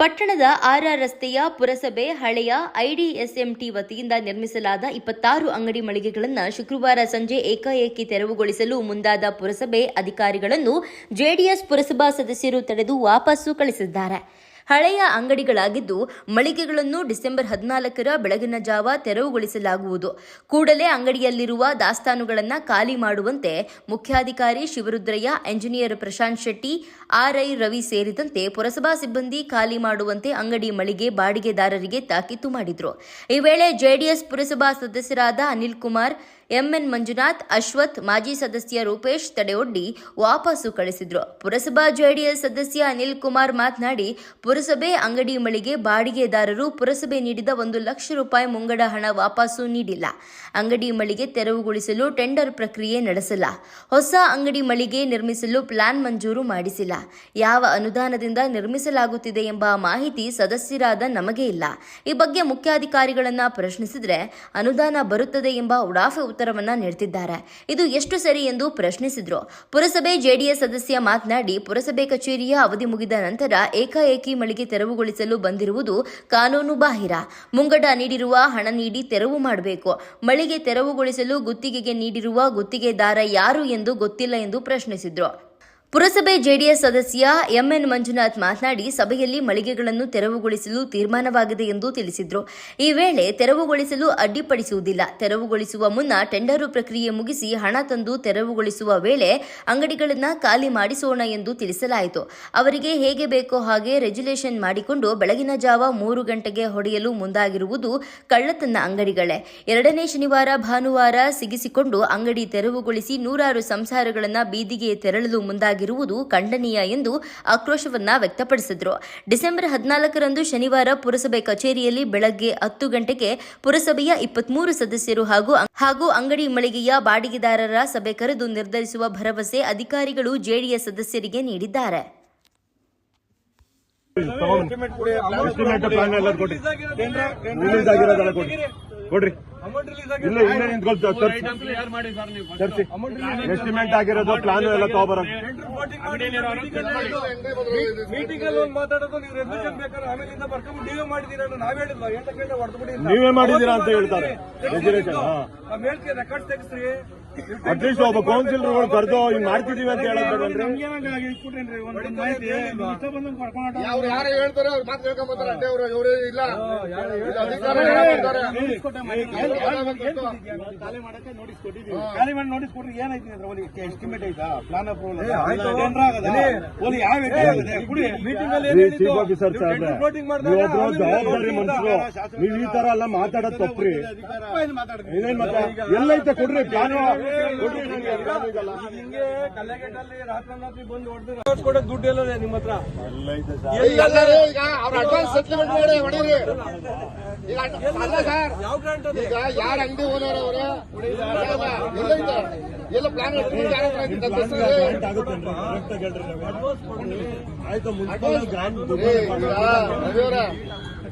ಪಟ್ಟಣದ ಆರ್ಆರ್ ರಸ್ತೆಯ ಪುರಸಭೆ ಹಳೆಯ ಐಡಿಎಸ್ಎಂಟಿ ವತಿಯಿಂದ ನಿರ್ಮಿಸಲಾದ ಇಪ್ಪತ್ತಾರು ಅಂಗಡಿ ಮಳಿಗೆಗಳನ್ನು ಶುಕ್ರವಾರ ಸಂಜೆ ಏಕಾಏಕಿ ತೆರವುಗೊಳಿಸಲು ಮುಂದಾದ ಪುರಸಭೆ ಅಧಿಕಾರಿಗಳನ್ನು ಜೆಡಿಎಸ್ ಪುರಸಭಾ ಸದಸ್ಯರು ತಡೆದು ವಾಪಸ್ಸು ಕಳಿಸಿದ್ದಾರೆ. ಹಳೆಯ ಅಂಗಡಿಗಳಾಗಿದ್ದು ಮಳಿಗೆಗಳನ್ನು ಡಿಸೆಂಬರ್ ಹದಿನಾಲ್ಕರ ಬೆಳಗಿನ ಜಾವ ತೆರವುಗೊಳಿಸಲಾಗುವುದು. ಕೂಡಲೇ ಅಂಗಡಿಯಲ್ಲಿರುವ ದಾಸ್ತಾನುಗಳನ್ನು ಖಾಲಿ ಮಾಡುವಂತೆ ಮುಖ್ಯಾಧಿಕಾರಿ ಶಿವರುದ್ರಯ್ಯ, ಎಂಜಿನಿಯರ್ ಪ್ರಶಾಂತ್ ಶೆಟ್ಟಿ ಆರ್ಐ ರವಿ ಸೇರಿದಂತೆ ಪುರಸಭಾ ಸಿಬ್ಬಂದಿ ಖಾಲಿ ಮಾಡುವಂತೆ ಅಂಗಡಿ ಮಳಿಗೆ ಬಾಡಿಗೆದಾರರಿಗೆ ತಾಕೀತು ಮಾಡಿದರು. ಈ ವೇಳೆ ಜೆಡಿಎಸ್ ಪುರಸಭಾ ಸದಸ್ಯರಾದ ಅನಿಲ್ ಕುಮಾರ್ ಎಂಎನ್ ಮಂಜುನಾಥ್, ಅಶ್ವಥ್, ಮಾಜಿ ಸದಸ್ಯ ರೂಪೇಶ್ ತಡೆಯೊಡ್ಡಿ ವಾಪಸ್ಸು ಕಳಿಸಿದ್ರು. ಪುರಸಭಾ ಜೆಡಿಎಸ್ ಸದಸ್ಯ ಅನಿಲ್ ಕುಮಾರ್ ಮಾತನಾಡಿ, ಪುರಸಭೆ ಅಂಗಡಿ ಮಳಿಗೆ ಬಾಡಿಗೆದಾರರು ಪುರಸಭೆ ನೀಡಿದ ಒಂದು ಲಕ್ಷ ರೂಪಾಯಿ ಮುಂಗಡ ಹಣ ವಾಪಸ್ಸು ನೀಡಿಲ್ಲ. ಅಂಗಡಿ ಮಳಿಗೆ ತೆರವುಗೊಳಿಸಲು ಟೆಂಡರ್ ಪ್ರಕ್ರಿಯೆ ನಡೆಸಿಲ್ಲ. ಹೊಸ ಅಂಗಡಿ ಮಳಿಗೆ ನಿರ್ಮಿಸಲು ಪ್ಲಾನ್ ಮಂಜೂರು ಮಾಡಿಸಿಲ್ಲ. ಯಾವ ಅನುದಾನದಿಂದ ನಿರ್ಮಿಸಲಾಗುತ್ತಿದೆ ಎಂಬ ಮಾಹಿತಿ ಸದಸ್ಯರಾದ ನಮಗೆ ಇಲ್ಲ. ಈ ಬಗ್ಗೆ ಮುಖ್ಯಾಧಿಕಾರಿಗಳನ್ನ ಪ್ರಶ್ನಿಸಿದ್ರೆ, ಅನುದಾನ ಬರುತ್ತದೆ ಎಂಬ ಉಡಾಫೆ ಉತ್ತರವನ್ನ ನೀಡ್ತಿದ್ದಾರೆ. ಇದು ಎಷ್ಟು ಸರಿ ಎಂದು ಪ್ರಶ್ನಿಸಿದ್ರು. ಪುರಸಭೆ ಜೆಡಿಎಸ್ ಸದಸ್ಯ ಮಾತನಾಡಿ, ಪುರಸಭೆ ಕಚೇರಿಯ ಅವಧಿ ಮುಗಿದ ನಂತರ ಏಕಾಏಕಿ ಮಳಿಗೆ ತೆರವುಗೊಳಿಸಲು ಬಂದಿರುವುದು ಕಾನೂನು ಬಾಹಿರ. ಮುಂಗಡ ನೀಡಿರುವ ಹಣ ನೀಡಿ ತೆರವು ಮಾಡಬೇಕು. ಮಳಿಗೆ ತೆರವುಗೊಳಿಸಲು ಗುತ್ತಿಗೆಗೆ ನೀಡಿರುವ ಗುತ್ತಿಗೆದಾರ ಯಾರು ಎಂದು ಗೊತ್ತಿಲ್ಲ ಎಂದು ಪ್ರಶ್ನಿಸಿದ್ರು. ಪುರಸಭೆ ಜೆಡಿಎಸ್ ಸದಸ್ಯ ಎಂಎನ್ ಮಂಜುನಾಥ್ ಮಾತನಾಡಿ, ಸಭೆಯಲ್ಲಿ ಮಳಿಗೆಗಳನ್ನು ತೆರವುಗೊಳಿಸಲು ತೀರ್ಮಾನವಾಗಿದೆ ಎಂದು ತಿಳಿಸಿದರು. ಈ ವೇಳೆ ತೆರವುಗೊಳಿಸಲು ಅಡ್ಡಿಪಡಿಸುವುದಿಲ್ಲ. ತೆರವುಗೊಳಿಸುವ ಮುನ್ನ ಟೆಂಡರು ಪ್ರಕ್ರಿಯೆ ಮುಗಿಸಿ ಹಣ ತಂದು ತೆರವುಗೊಳಿಸುವ ವೇಳೆ ಅಂಗಡಿಗಳನ್ನು ಖಾಲಿ ಮಾಡಿಸೋಣ ಎಂದು ತಿಳಿಸಲಾಯಿತು. ಅವರಿಗೆ ಹೇಗೆ ಬೇಕೋ ಹಾಗೆ ರೆಜುಲೇಷನ್ ಮಾಡಿಕೊಂಡು ಬೆಳಗಿನ ಜಾವ ಮೂರು ಗಂಟೆಗೆ ಹೊಡೆಯಲು ಮುಂದಾಗಿರುವುದು ಕಳ್ಳತನ ಅಂಗಡಿಗಳೇ. ಎರಡನೇ ಶನಿವಾರ, ಭಾನುವಾರ ಸಿಗಿಸಿಕೊಂಡು ಅಂಗಡಿ ತೆರವುಗೊಳಿಸಿ ನೂರಾರು ಸಂಸಾರಗಳನ್ನು ಬೀದಿಗೆ ತೆರಳಲು ಮುಂದಾಗಿರುವುದು ಖಂಡನೀಯ ಎಂದು ಆಕ್ರೋಶವನ್ನ ವ್ಯಕ್ತಪಡಿಸಿದ್ರು. ಡಿಸೆಂಬರ್ ಹದಿನಾಲ್ಕರಂದು ಶನಿವಾರ ಪುರಸಭೆ ಕಚೇರಿಯಲ್ಲಿ ಬೆಳಗ್ಗೆ ಹತ್ತು ಗಂಟೆಗೆ ಪುರಸಭೆಯ ಇಪ್ಪತ್ಮೂರು ಸದಸ್ಯರು ಹಾಗೂ ಹಾಗೂ ಅಂಗಡಿ ಮಳಿಗೆಯ ಬಾಡಿಗೆದಾರರ ಸಭೆ ಕರೆದು ನಿರ್ಧರಿಸುವ ಭರವಸೆ ಅಧಿಕಾರಿಗಳು ಜೆಡಿಎಸ್ ಸದಸ್ಯರಿಗೆ ನೀಡಿದ್ದಾರೆ. ಕೊಡ್ರಿ. ಇಲ್ಲ ನಿಂತ್ಕೊಳ್ತಾ ಎಸ್ಟಿಮೇಟ್ ಆಗಿರೋದು ಪ್ಲಾನ್ ಎಲ್ಲ ತಗೋಬರ ಮೀಟಿಂಗ್ ಅಲ್ಲಿ ಒಂದು ಮಾತಾಡೋದು ನೀವು ರೆಸಲ್ಯೂಷನ್ ಬೇಕಾದ್ರೆ ಆಮೇಲಿಂದ ಬರ್ಕೊಂಡು ನೀವೇ ಮಾಡಿದೀರ ನಾವ್ ಎಂಟ ಗಂಟೆ ಅಂತ. ನೀವೇ ಮಾಡಿದೀರಾ ಅಂತ ಹೇಳ್ತಾರೆ. ರೆಗ್ಯುಲೇಷನ್ ಆ ಮೇಲ್ಕೆ ರೆಕಾರ್ಡ್ ತೆಗಿಸ್ರಿ. ಅಟ್ಲೀಸ್ಟ್ ಒಬ್ಬ ಕೌನ್ಸಿಲರ್ಗಳು ಕರೆದು ಹಿಂಗ್ ಮಾಡ್ತಿದೀವಿ ಅಂತ ಹೇಳೋದ್ರಿ ಅವ್ರು ಯಾರು ಹೇಳ್ತಾರೆ ಅವ್ರು ಮಾತು ಅವರು ಇವರೇ ಇಲ್ಲ. ಖಾಲಿ ಮಾಡಿ ನೋಟಿಸ್ ಅದ್ರ ಎಸ್ಟಿಮೇಟ್ ಪ್ಲಾನ್ ಅಪ್ರೂವಲ್ ಯಾವ? ಚೀಫ್ ಆಫೀಸರ್ ಜವಾಬ್ದಾರಿ ಮನುಷ್ಯರು ನೀವು ಈ ತರ ಎಲ್ಲ ಮಾತಾಡೋದ್ ತಪ್ಪ್ರಿ ಎಲ್ಲೈತೆ ಕೊಡ್ರಿ ಪ್ಲಾನ್ ಹಿಂಗೆ ರಾತ್ರಿ ಬಂದು ಹೊಡೆದು ದುಡ್ಡು ಎಲ್ಲ ನಿಮ್ಮ ಹತ್ರ ಈಗ ಅವ್ರ ಅಡ್ವಾನ್ಸ್ ಸೆಟ್ಲ್ಮೆಂಟ್ ಮಾಡಿ ಹೊಡೀರಿ ಈಗ ಅಲ್ಲ ಸರ್ ಯಾವ ಗ್ರಾಂಟ್ ಅದು ಈಗ ಯಾರ ಅಂಗಡಿ ಓನರ್ ಅವರು ಎಲ್ಲ ಇದೆ. ಆಯ್ತು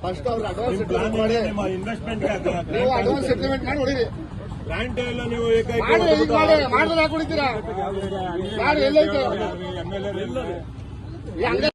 ಫಸ್ಟ್ ಅವ್ರ ಅಡ್ವಾನ್ಸ್ ಸೆಟ್ಲ್ಮೆಂಟ್ ಮಾಡಿ ನೀವು ಅಡ್ವಾನ್ಸ್ ಸೆಟ್ಲ್ಮೆಂಟ್ ಮಾಡಿ ಹೊಡೀರಿ ಗ್ರಾಂಟ್ ಎಲ್ಲ ನೀವು ಏಕೈಕ ಮಾಡಿ ಈಗ ಮಾಡಿ ಮಾಡಿದ್ರೆ ಹಾಕೊಳಿತೀರಾ ಯಾರು ಎಲ್ಲೈತೆ